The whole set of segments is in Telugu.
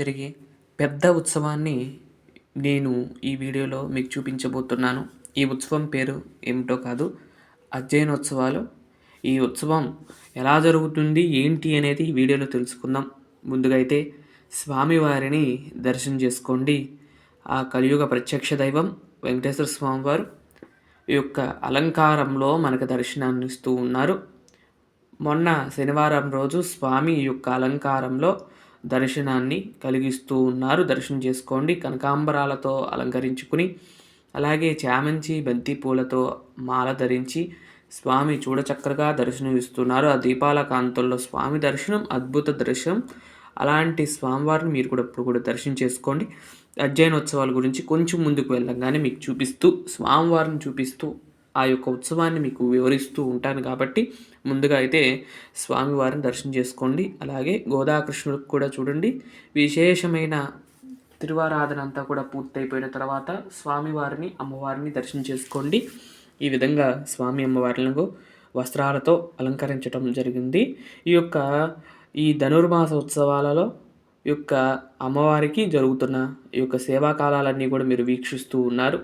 జరిగే పెద్ద ఉత్సవాన్ని నేను ఈ వీడియోలో మీకు చూపించబోతున్నాను. ఈ ఉత్సవం పేరు ఏమిటో కాదు అధ్యయనోత్సవాలు. ఈ ఉత్సవం ఎలా జరుగుతుంది ఏంటి అనేది ఈ వీడియోలో తెలుసుకుందాం. ముందుగా అయితే స్వామివారిని దర్శనం చేసుకోండి. ఆ కలియుగ ప్రత్యక్ష దైవం వెంకటేశ్వర స్వామివారు ఈ యొక్క అలంకారంలో మనకు దర్శనాన్ని ఇస్తూ ఉన్నారు. మొన్న శనివారం రోజు స్వామి యొక్క అలంకారంలో దర్శనాన్ని కలిగిస్తూ ఉన్నారు. దర్శనం చేసుకోండి. కనకాంబరాలతో అలంకరించుకుని అలాగే చామంచి బంతి పూలతో మాల ధరించి స్వామి చూడచక్కగా దర్శనం ఇస్తున్నారు ఆ దీపాల కాంతంలో స్వామి దర్శనం అద్భుత దర్శనం. అలాంటి స్వామివారిని మీరు కూడా ఇప్పుడు కూడా దర్శనం చేసుకోండి. అధ్యయనోత్సవాల గురించి కొంచెం ముందుకు వెళ్ళంగానే మీకు చూపిస్తూ స్వామివారిని చూపిస్తూ ఆ యొక్క ఉత్సవాన్ని మీకు వివరిస్తూ ఉంటాను కాబట్టి ముందుగా అయితే స్వామివారిని దర్శనం చేసుకోండి. అలాగే గోదాకృష్ణుడికి కూడా చూడండి. విశేషమైన తిరువారాధన అంతా కూడా పూర్తయిపోయిన తర్వాత స్వామివారిని అమ్మవారిని దర్శనం చేసుకోండి. ఈ విధంగా స్వామి అమ్మవార్లను వస్త్రాలతో అలంకరించడం జరిగింది. ఈ యొక్క ఈ ధనుర్మాస ఉత్సవాలలో ఈ యొక్క అమ్మవారికి జరుగుతున్న ఈ యొక్క సేవాకాలాలన్నీ కూడా మీరు వీక్షిస్తూ ఉన్నారు.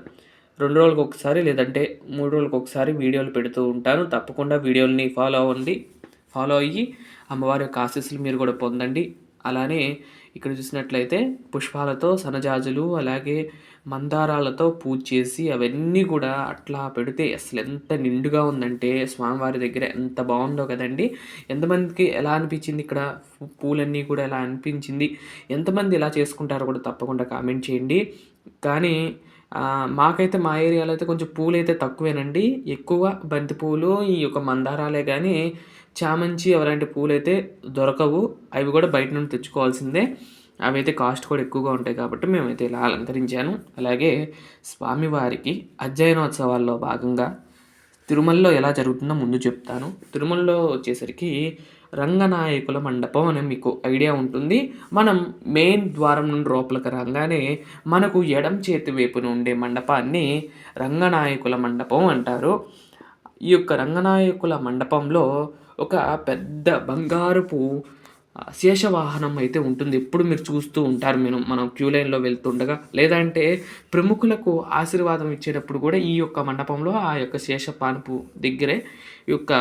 రెండు రోజులకు ఒకసారి లేదంటే మూడు రోజులకు ఒకసారి వీడియోలు పెడుతూ ఉంటాను. తప్పకుండా వీడియోలని ఫాలో అవ్వండి. ఫాలో అయ్యి అమ్మవారి యొక్క ఆశీస్సులు మీరు కూడా పొందండి. అలానే ఇక్కడ చూసినట్లయితే పుష్పాలతో సనజాజులు అలాగే మందారాలతో పూజ చేసి అవన్నీ కూడా అట్లా పెడితే అసలు ఎంత నిండుగా ఉందంటే స్వామివారి దగ్గర ఎంత బాగుందో కదండి. ఎంతమందికి ఎలా అనిపించింది ఇక్కడ? పూలన్నీ కూడా ఎలా అనిపించింది? ఎంతమంది ఎలా చేసుకుంటారో కూడా తప్పకుండా కామెంట్ చేయండి. కానీ మాకైతే మా ఏరియాలో అయితే కొంచెం పూలు అయితే తక్కువేనండి. ఎక్కువ బంతి పూలు ఈ యొక్క మందారాలే కానీ చామంచి అలాంటి పూలు అయితే దొరకవు. అవి కూడా బయట నుండి తెచ్చుకోవాల్సిందే. అవి అయితే కాస్ట్ కూడా ఎక్కువగా ఉంటాయి కాబట్టి మేమైతే ఇలా అలంకరించాను. అలాగే స్వామివారికి అధ్యయనోత్సవాల్లో భాగంగా తిరుమలలో ఎలా జరుగుతుందో ముందు చెప్తాను. తిరుమలలో వచ్చేసరికి రంగనాయకుల మండపం అని మీకు ఐడియా ఉంటుంది. మనం మెయిన్ ద్వారం నుండి లోపలికి రాగానే మనకు ఎడం చేతి వైపున ఉండే మండపాన్ని రంగనాయకుల మండపం అంటారు. ఈ యొక్క రంగనాయకుల మండపంలో ఒక పెద్ద బంగారుపు శేషవాహనం అయితే ఉంటుంది. ఎప్పుడు మీరు చూస్తూ ఉంటారు. మేము మనం క్యూ లైన్లో వెళ్తుండగా లేదంటే ప్రముఖులకు ఆశీర్వాదం ఇచ్చేటప్పుడు కూడా ఈ యొక్క మండపంలో ఆ యొక్క శేషపానుపు దగ్గరే ఈ యొక్క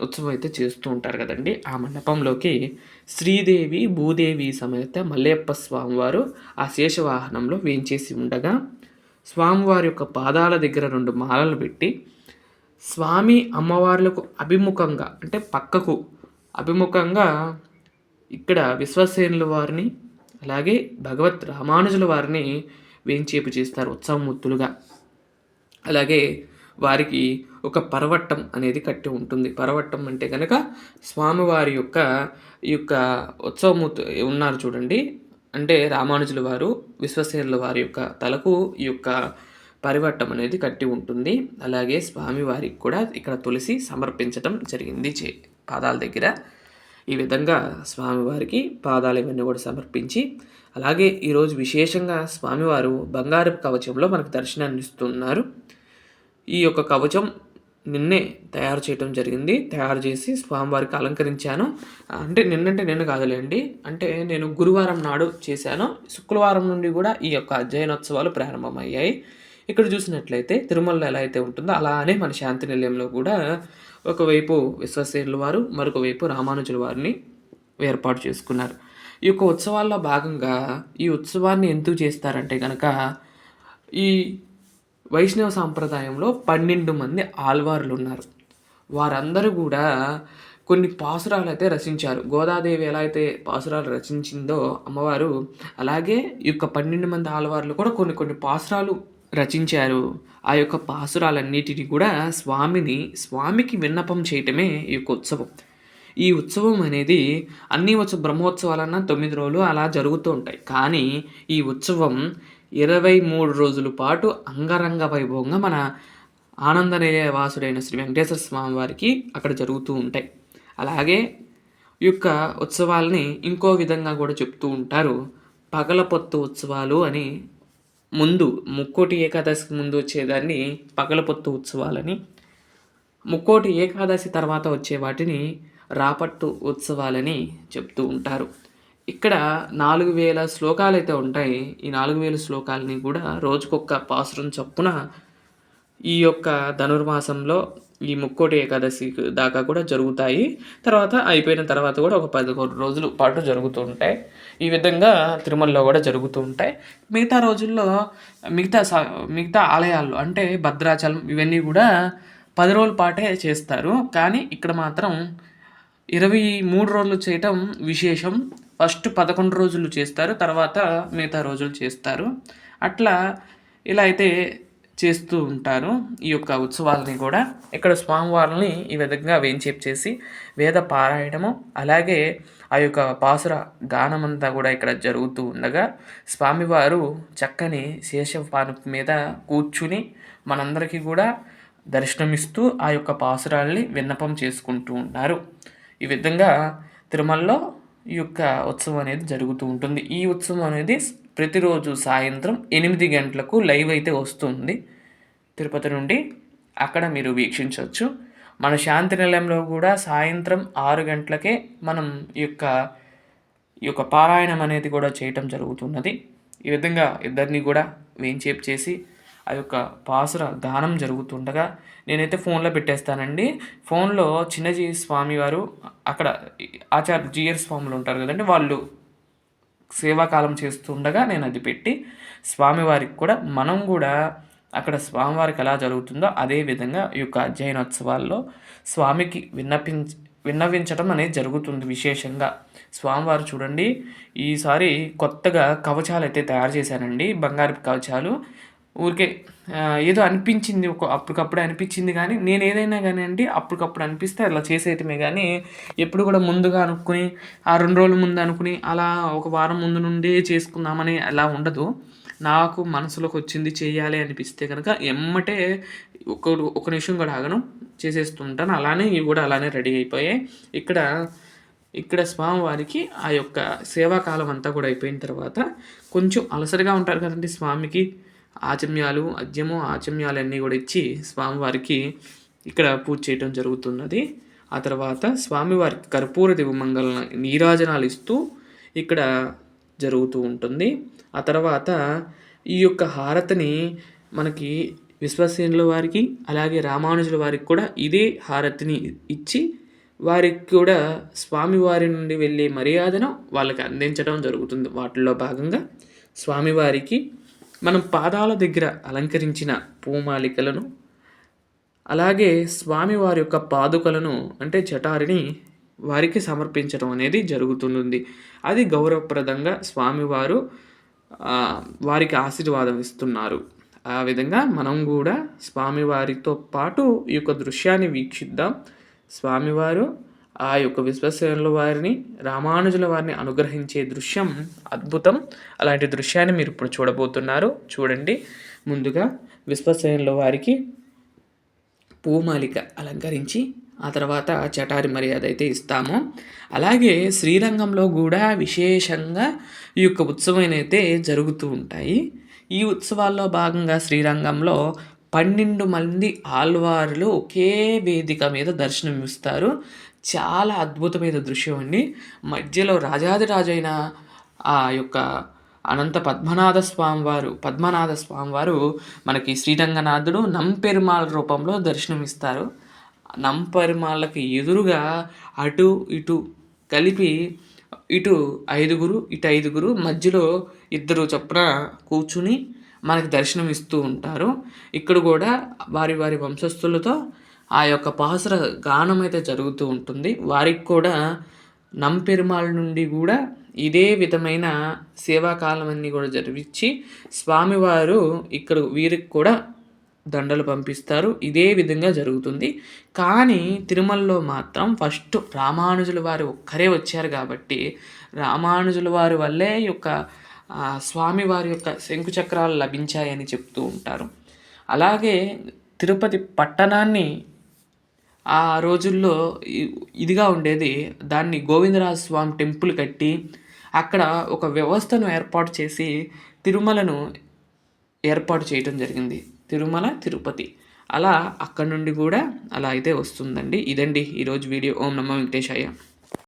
ఉత్సవం అయితే చేస్తూ ఉంటారు కదండి. ఆ మండపంలోకి శ్రీదేవి భూదేవి సమేత మల్లయ్యప్ప స్వామివారు ఆ శేషవాహనంలో వేయించేసి ఉండగా స్వామివారి యొక్క పాదాల దగ్గర రెండు మాలలు పెట్టి స్వామి అమ్మవార్లకు అభిముఖంగా అంటే పక్కకు అభిముఖంగా ఇక్కడ విశ్వసేనుల వారిని అలాగే భగవత్ రామానుజుల వారిని వేంచేపు చేస్తారు ఉత్సవమూర్తులుగా. అలాగే వారికి ఒక పరవట్టం అనేది కట్టి ఉంటుంది. పరవట్టం అంటే కనుక స్వామివారి యొక్క ఈ యొక్క ఉత్సవమూర్తి ఉన్నారు చూడండి. అంటే రామానుజుల వారు విశ్వసేనుల వారి యొక్క తలకు ఈ యొక్క పరివట్టం అనేది కట్టి ఉంటుంది. అలాగే స్వామివారికి కూడా ఇక్కడ తులసి సమర్పించడం జరిగింది చే పాదాల దగ్గర. ఈ విధంగా స్వామివారికి పాదాలు ఇవన్నీ కూడా సమర్పించి అలాగే ఈరోజు విశేషంగా స్వామివారు బంగారు కవచంలో మనకు దర్శనాన్ని ఇస్తున్నారు. ఈ యొక్క కవచం నిన్నే తయారు చేయడం జరిగింది. తయారు చేసి స్వామివారికి అలంకరించాను. అంటే నిన్నంటే నేను కాదులేండి. అంటే నేను గురువారం నాడు చేశాను. శుక్రవారం నుండి కూడా ఈ యొక్క అధ్యయనోత్సవాలు ప్రారంభమయ్యాయి. ఇక్కడ చూసినట్లయితే తిరుమలలో ఎలా అయితే ఉంటుందో అలానే మన శాంతి నిలయంలో కూడా ఒకవైపు విశ్వసేనుల వారు మరొక వైపు రామానుజుల వారిని ఏర్పాటు చేసుకున్నారు. ఈ యొక్క ఉత్సవాల్లో భాగంగా ఈ ఉత్సవాన్ని ఎందుకు చేస్తారంటే కనుక ఈ వైష్ణవ సాంప్రదాయంలో పన్నెండు మంది ఆల్వార్లు ఉన్నారు వారందరూ కూడా కొన్ని పాసురాలు అయితే రచించారు. గోదాదేవి ఎలా అయితే పాసురాలు రచించిందో అమ్మవారు అలాగే ఈ యొక్క పన్నెండు మంది ఆల్వార్లు కూడా కొన్ని కొన్ని పాసురాలు రచించారు. ఆ యొక్క పాసురాలన్నిటిని కూడా స్వామిని స్వామికి విన్నపం చేయటమే ఈ యొక్క ఉత్సవం. ఈ ఉత్సవం అనేది అన్ని ఉత్సవ బ్రహ్మోత్సవాలన్నా తొమ్మిది రోజులు అలా జరుగుతూ ఉంటాయి. కానీ ఈ ఉత్సవం ఇరవై మూడు రోజుల పాటు అంగరంగ వైభవంగా మన ఆనంద వాసుడైన శ్రీ వెంకటేశ్వర స్వామి వారికి అక్కడ జరుగుతూ ఉంటాయి. అలాగే ఈ యొక్క ఉత్సవాల్ని ఇంకో విధంగా కూడా చెప్తూ ఉంటారు. పగలపొత్తు ఉత్సవాలు అని ముందు ముక్కోటి ఏకాదశికి ముందు వచ్చేదాన్ని పగలపొత్తు ఉత్సవాలని ముక్కోటి ఏకాదశి తర్వాత వచ్చే వాటిని రాపట్టు ఉత్సవాలని చెప్తూ ఉంటారు. ఇక్కడ నాలుగు వేల శ్లోకాలు అయితే ఉంటాయి. ఈ నాలుగు వేల శ్లోకాలని కూడా రోజుకొక పాసురం చొప్పున ఈ యొక్క ధనుర్మాసంలో ఈ ముక్కోటి ఏకాదశి దాకా కూడా జరుగుతాయి. తర్వాత అయిపోయిన తర్వాత కూడా ఒక పదకొండు రోజుల పాటు జరుగుతూ ఉంటాయి. ఈ విధంగా తిరుమలలో కూడా జరుగుతూ ఉంటాయి. మిగతా రోజుల్లో మిగతా మిగతా ఆలయాల్లో అంటే భద్రాచలం ఇవన్నీ కూడా పది రోజుల పాటే చేస్తారు. కానీ ఇక్కడ మాత్రం ఇరవై మూడు రోజులు చేయటం విశేషం. ఫస్ట్ పదకొండు రోజులు చేస్తారు తర్వాత మిగతా రోజులు చేస్తారు. అట్లా ఇలా అయితే చేస్తూ ఉంటారు ఈ యొక్క ఉత్సవాలని కూడా. ఇక్కడ స్వామివారిని ఈ విధంగా వేంచేపు చేసి వేద పారాయణము అలాగే ఆ యొక్క పాసుర గానమంతా కూడా ఇక్కడ జరుగుతూ ఉండగా స్వామివారు చక్కని శేషపాను మీద కూర్చుని మనందరికీ కూడా దర్శనమిస్తూ ఆ యొక్క పాసురాల్ని విన్నపం చేసుకుంటూ ఉన్నారు. ఈ విధంగా తిరుమలలో ఈ యొక్క ఉత్సవం అనేది జరుగుతూ ఉంటుంది. ఈ ఉత్సవం అనేది ప్రతిరోజు సాయంత్రం ఎనిమిది గంటలకు లైవ్ అయితే వస్తుంది. తిరుపతి నుండి అక్కడ మీరు వీక్షించవచ్చు. మన శాంతి నిలయంలో కూడా సాయంత్రం ఆరు గంటలకే మనం ఈ యొక్క ఈ యొక్క పారాయణం అనేది కూడా చేయటం జరుగుతున్నది. ఈ విధంగా ఇద్దరిని కూడా వేంచేపు చేసి ఆ యొక్క పాసుర గానం జరుగుతుండగా నేనైతే ఫోన్లో పెట్టేస్తానండి. ఫోన్లో చిన్నజీ స్వామి వారు అక్కడ ఆచార్య జిఎస్ స్వాములు ఉంటారు కదండి వాళ్ళు సేవాకాలం చేస్తుండగా నేను అది పెట్టి స్వామివారికి కూడా మనం కూడా అక్కడ స్వామివారికి ఎలా జరుగుతుందో అదే విధంగా ఈ యొక్క అధ్యయనోత్సవాల్లో స్వామికి విన్నపించ విన్నవించడం అనేది జరుగుతుంది విశేషంగా. స్వామివారు చూడండి ఈసారి కొత్తగా కవచాలు అయితే తయారు చేశానండి బంగారు కవచాలు. ఊరికే ఏదో అనిపించింది ఒక అప్పటికప్పుడు అనిపించింది కానీ నేను ఏదైనా కానీ అండి అప్పటికప్పుడు అనిపిస్తే అలా చేసేయటమే కానీ ఎప్పుడు కూడా ముందుగా అనుకుని ఆ రెండు రోజుల ముందు అనుకుని అలా ఒక వారం ముందు నుండే చేసుకుందామని అలా ఉండదు. నాకు మనసులోకి వచ్చింది చేయాలి అనిపిస్తే కనుక ఎమ్మటే ఒక ఒక నిమిషం కూడా ఆగను చేసేస్తుంటాను అలానే ఇవి కూడా అలానే రెడీ అయిపోయాయి. ఇక్కడ ఇక్కడ స్వామివారికి ఆ యొక్క సేవాకాలం అంతా కూడా అయిపోయిన తర్వాత కొంచెం అలసరిగా ఉంటారు కదండి స్వామికి. ఆచమ్యాలు అద్యము ఆచమ్యాలు అన్నీ కూడా ఇచ్చి స్వామివారికి ఇక్కడ పూజ చేయటం జరుగుతున్నది. ఆ తర్వాత స్వామివారికి కర్పూర దివమంగళ నీరాజనాలు ఇస్తూ ఇక్కడ జరుగుతూ ఉంటుంది. ఆ తర్వాత ఈ యొక్క హారతిని మనకి విశ్వసేనుల వారికి అలాగే రామానుజుల వారికి కూడా ఇదే హారతిని ఇచ్చి వారికి కూడా స్వామివారి నుండి వెళ్ళే మర్యాదను వాళ్ళకి అందించడం జరుగుతుంది. వాటిల్లో భాగంగా స్వామివారికి మనం పాదాల దగ్గర అలంకరించిన పూమాలికలను అలాగే స్వామివారి యొక్క పాదుకలను అంటే చటారిని వారికి సమర్పించడం అనేది జరుగుతుంది అది గౌరవప్రదంగా స్వామివారు వారికి ఆశీర్వాదం ఇస్తున్నారు. ఆ విధంగా మనం కూడా స్వామివారితో పాటు ఈ యొక్క దృశ్యాన్ని వీక్షిద్దాం. స్వామివారు ఆ యొక్క విశ్వసేనుల వారిని రామానుజుల వారిని అనుగ్రహించే దృశ్యం అద్భుతం. అలాంటి దృశ్యాన్ని మీరు ఇప్పుడు చూడబోతున్నారు. చూడండి. ముందుగా విశ్వసేనుల వారికి పూమాలిక అలంకరించి ఆ తర్వాత చటారి మర్యాద అయితే ఇస్తాము. అలాగే శ్రీరంగంలో కూడా విశేషంగా ఈ యొక్క ఉత్సవం అయితే జరుగుతూ ఉంటాయి. ఈ ఉత్సవాల్లో భాగంగా శ్రీరంగంలో పన్నెండు మంది ఆళ్వార్లు ఒకే వేదిక మీద దర్శనం ఇస్తారు. చాలా అద్భుతమైన దృశ్యం అండి. మధ్యలో రాజాదిరాజైన ఆ యొక్క అనంత పద్మనాథ స్వామివారు పద్మనాథ స్వామివారు మనకి శ్రీరంగనాథుడు నంపెరుమాళ్ రూపంలో దర్శనమిస్తారు నంపెరుమాళ్ళకి ఎదురుగా అటు ఇటు కలిపి ఇటు ఐదుగురు ఇటు ఐదుగురు మధ్యలో ఇద్దరు చొప్పున కూర్చుని మనకు దర్శనం ఇస్తూ ఉంటారు. ఇక్కడ కూడా వారి వారి వంశస్థులతో ఆ యొక్క పాసుర గానం అయితే జరుగుతూ ఉంటుంది. వారికి కూడా నంపెరుమాళ్ నుండి కూడా ఇదే విధమైన సేవాకాలం అన్నీ కూడా జరిపించి స్వామివారు ఇక్కడ వీరికి కూడా దండలు పంపిస్తారు. ఇదే విధంగా జరుగుతుంది. కానీ తిరుమలలో మాత్రం ఫస్ట్ రామానుజుల వారు ఒక్కరే వచ్చారు కాబట్టి రామానుజుల వారి వల్లే యొక్క స్వామివారి యొక్క శంకుచక్రాలు లభించాయని చెప్తూ ఉంటారు. అలాగే తిరుపతి పట్టణాన్ని ఆ రోజుల్లో ఇదిగా ఉండేది. దాన్ని గోవిందరాజ స్వామి టెంపుల్ కట్టి అక్కడ ఒక వ్యవస్థను ఏర్పాటు చేసి తిరుమలను ఏర్పాటు చేయడం జరిగింది. తిరుమల తిరుపతి. అలా అక్కడ నుండి కూడా అలా అయితే వస్తుందండి. ఇదండి ఈరోజు వీడియో. ఓం నమ్మ వెంకటేశాయ.